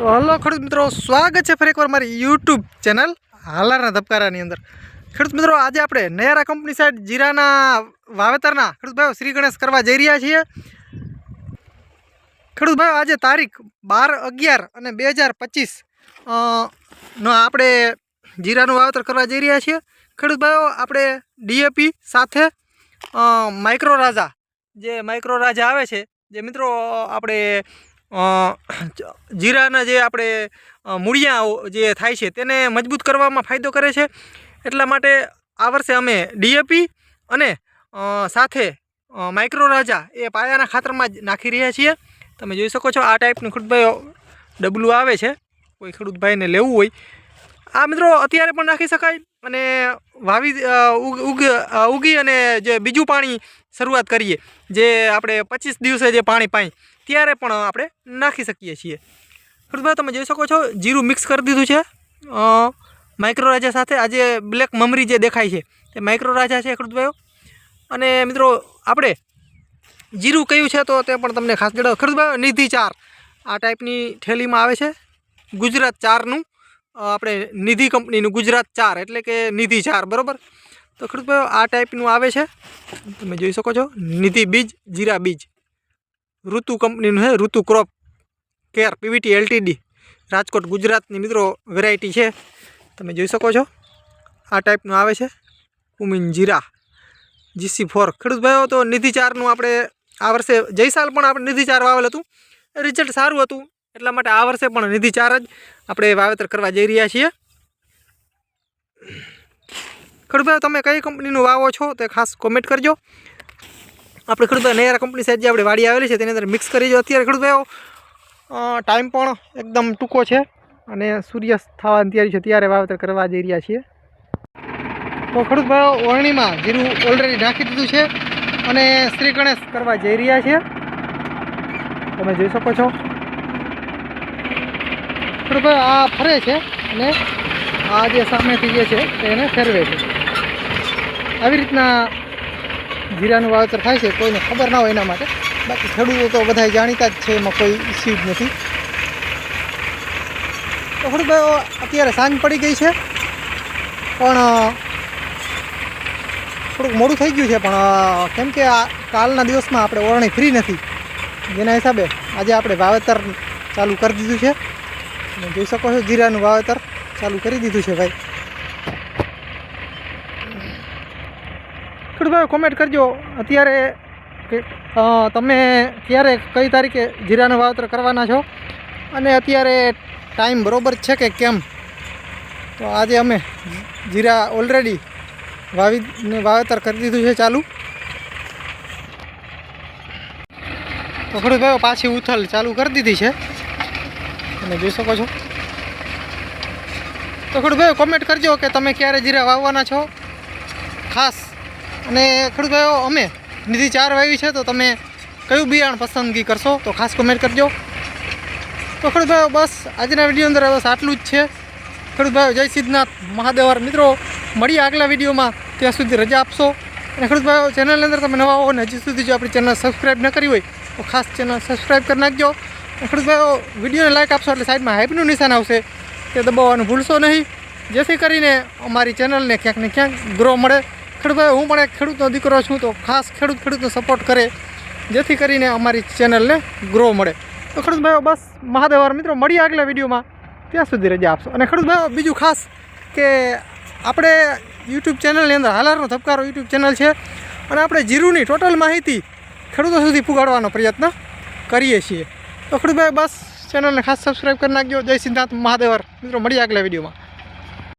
Hello ખેડૂત મિત્રો, સ્વાગત છે ફરી એકવાર મારી યુટ્યુબ ચેનલ હાલારના ધબકારાની અંદર. ખેડૂત મિત્રો, આજે આપણે નયારા કંપની સાઈડ જીરાના વાવેતરના ખેડૂત ભાઈઓ શ્રી ગણેશ કરવા જઈ રહ્યા છીએ. ખેડૂત ભાઈઓ, આજે તારીખ બાર અગિયાર અને બે હજાર પચીસ નો આપણે જીરાનું વાવેતર કરવા જઈ રહ્યા છીએ. ખેડૂત ભાઈઓ, આપણે ડીએપી સાથે માઇક્રો રાજા, જે માઇક્રો રાજા આવે છે, જે મિત્રો, આપણે જીરાના જે આપણે મૂળિયાઓ જે થાય છે તેને મજબૂત કરવામાં ફાયદો કરે છે. એટલા માટે આ વર્ષે અમે ડીએપી અને સાથે માઇક્રોરાજા માઇક્રો રાજા એ પાયાના ખાતરમાં જ નાખી રહ્યા છીએ. તમે જોઈ શકો છો આ ટાઈપનું ખેડૂતભાઈઓ ડબલું આવે છે. કોઈ ખેડૂતભાઈને લેવું હોય આ મિત્રો અત્યારે પણ નાખી શકાય અને વાવી ઉગ ઉગ અને જે બીજું પાણી શરૂઆત કરીએ, જે આપણે પચીસ દિવસે જે પાણી પાઈ, ત્યારે પણ આપણે નાખી શકીએ છીએ. ફરીભાઈ તમે જોઈ શકો છો, જીરું મિક્સ કરી દીધું છે. માઇક્રોરાજા માઇક્રો રાજા સાથે આ જે બ્લેક મમરી જે દેખાય છે, તે માઇક્રો રાજા છે ખેડૂતભાઈઓ અને મિત્રો, આપણે જીરું કયું છે તો તે પણ તમને ખાસ જણાવો. ખેડૂતભાઈઓ નિધિ ચાર. આ ટાઈપની થેલીમાં આવે છે. ગુજરાત ચારનું. આપણે નિધિ કંપનીનું ગુજરાત ચાર, એટલે કે નિધિ ચાર, બરાબર? તો ખેડૂતભાઈઓ આ ટાઈપનું આવે છે. તમે જોઈ શકો છો, નિધિ બીજ, જીરા બીજ. ઋતુ કંપનીનું છે, Ritu crop care, PVT LTD. Rajkot, ગુજરાતની મિત્રો વેરાયટી છે. તમે જોઈ શકો છો, આ ટાઈપનું આવે છે, કુમિન જીરા. GC four. ખેડૂતભાઈઓ તો નિધિ ચારનું આપણે આ વર્ષે જયસાલ પણ આપણે નિધિ ચાર વાવેલ હતું. રિઝલ્ટ સારું હતું. એટલા માટે આ વર્ષે પણ નિધિ ચાર જ આપણે વાવેતર કરવા જઈ રહ્યા છીએ. ખેડૂતભાઈ તમે કઈ કંપનીનું વાવો છો તે ખાસ કોમેન્ટ કરજો. આપણે ખેડૂતભાઈ નૈયારા કંપની સાઈડ જે આપણે વાડી આવેલી છે તેની અંદર મિક્સ કરી જો અત્યારે ખેડૂતભાઈઓ ટાઈમ પણ એકદમ ટૂંકો છે અને સૂર્યાસ્ત થવાની તૈયારી છે ત્યારે વાવેતર કરવા જઈ રહ્યા છીએ. તો ખેડૂતભાઈઓ ઓરણીમાં જીરું ઓલરેડી નાખી દીધું છે અને શ્રી ગણેશ કરવા જઈ રહ્યા છીએ તમે જોઈ શકો છો. ખેડૂત આ ફરે છે અને આ જે સામેથી જે છે એને ફેરવે છે. આવી રીતના જીરાનું વાવેતર થાય છે, કોઈને ખબર ના હોય એના માટે. બાકી ખેડૂતો તો બધા જાણીતા જ છે, એમાં કોઈ ઇસ્યુ જ નથી. તો ખેડૂત અત્યારે સાંજ પડી ગઈ છે, પણ થોડુંક મોડું થઈ ગયું છે, પણ કેમ કે આ કાલના દિવસમાં આપણે ઓરણી ફ્રી નથી. જેના હિસાબે આજે આપણે વાવેતર ચાલુ કરી દીધું છે. જોઈ શકો છો જીરાનું વાવેતર ચાલુ કરી દીધું છે ભાઈ. ખેડૂત ભાઈ કોમેન્ટ કરજો. અત્યારે તમે ક્યારે, કઈ તારીખે જીરાનું વાવેતર કરવાના છો? અને અત્યારે ટાઈમ બરોબર છે કે કેમ? તો આજે અમે જીરા ઓલરેડી વાવી વાવેતર કરી દીધું છે ચાલુ. તો ખેડૂત ભાઈઓ પાછી ઉથલ ચાલુ કરી દીધી છે. તમે જોઈ શકો છો. તો ખેડૂતભાઈઓ કોમેન્ટ કરજો કે તમે ક્યારે જીરા વાવવાના છો. ખાસ. અને ખેડૂતભાઈઓ અમે નિધિ ચાર વાવી છે, તો તમે કયું બિયારણ પસંદગી કરશો? તો ખાસ કોમેન્ટ કરજો. તો ખેડૂતભાઈઓ બસ. આજના વીડિયો અંદર બસ આટલું જ છે. ખેડૂતભાઈઓ જય સિદ્ધનાથ મહાદેવર. મિત્રો, મળીએ આગલા વિડીયોમાં. ત્યાં સુધી રજા આપશો. અને ખેડૂતભાઈઓ ચેનલની અંદર તમે નવા હો ને, હજી સુધી જો આપણી ચેનલ સબસ્ક્રાઈબ ન કરી હોય, તો ખાસ ચેનલ સબસ્ક્રાઈબ કરી નાખજો. અને વિડીયોને લાઈક આપશો એટલે સાઈડમાં હાઈપનું નિશાન આવશે. તે દબાવવાનું ભૂલશો નહીં. જેથી કરીને અમારી ચેનલને ક્યાંક ને ક્યાંક ગ્રો મળે. ખેડૂતભાઈ હું પણ એક ખેડૂતનો દીકરો છું, તો ખાસ ખેડૂત ખેડૂતનો સપોર્ટ કરે. જેથી કરીને અમારી ચેનલને ગ્રો મળે. તો ખેડૂતભાઈઓ, બસ મહાદેવર મિત્રો, મળીએ આગલા વિડીયોમાં. ત્યાં સુધી રજા આપશો. અને ખેડૂત બીજું ખાસ કે આપણે યુટ્યુબ ચેનલની અંદર હાલારનો ધબકારો યુટ્યુબ ચેનલ છે. અને આપણે જીરુની ટોટલ માહિતી ખેડૂતો સુધી પુગાડવાનો પ્રયત્ન કરીએ છીએ. તો ખેડૂત ભાઈ બસ ચેનલને ખાસ સબસ્ક્રાઈબ કરી નાખજો. જય સિદ્ધાર્થ મહાદેવર. મિત્રો, મળીએ આગલા વિડીયોમાં.